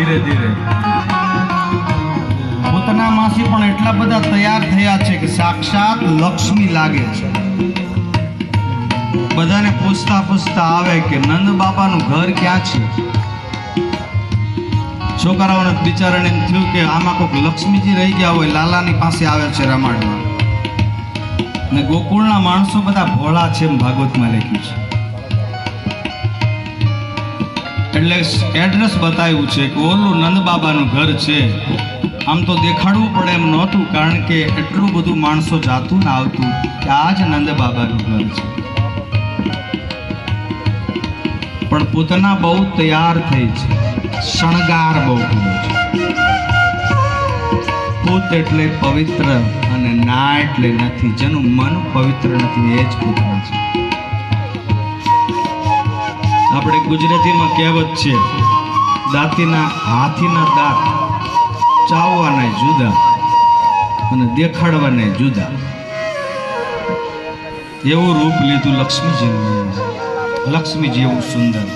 ધીરે ધીરે. પોતાના માસી પણ એટલા બધા તૈયાર થયા છે કે સાક્ષાત લક્ષ્મી લાગે છે. બધાને પૂછતા પૂછતા આવે કે નંદ બાપાનું ઘર ક્યાં છે? છોકરાઓને બિચારાને એમ થયું કે આમાં કોઈક લક્ષ્મીજી રહી ગયા હોય, લાલાની પાસે આવે છે રામાયણમાં. ને ગોકુળના માણસો બધા ભોળા છે એમ ભાગવતમાં લખ્યું છે. એટલે એડ્રેસ બતાવ્યું છે કે ઓલું નંદ બાબાનું ઘર છે. આમ તો દેખાડવું પડે એમ નહોતું, કારણ કે એટલું બધું માણસો જાતું ને આવતું કે આ જ નંદ બાબાનું ઘર છે. પણ પૂતના બહુ તૈયાર થઈ છે. શણગાર બહુ કર્યો છે. પૂત એટલે પવિત્ર અને ના એટલે નથી. જેનું મન પવિત્ર નથી, એ જ પૂતના છે. આપણે ગુજરાતીમાં કહેવત છે, દાંતીના હાથીના દાંત ચાવવાના જુદા અને દેખાડવાના જુદા. એવું રૂપ લીધું લક્ષ્મીજીનું લક્ષ્મી જેવું સુંદર.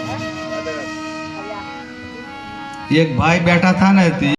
એક ભાઈ બેઠા હતા ને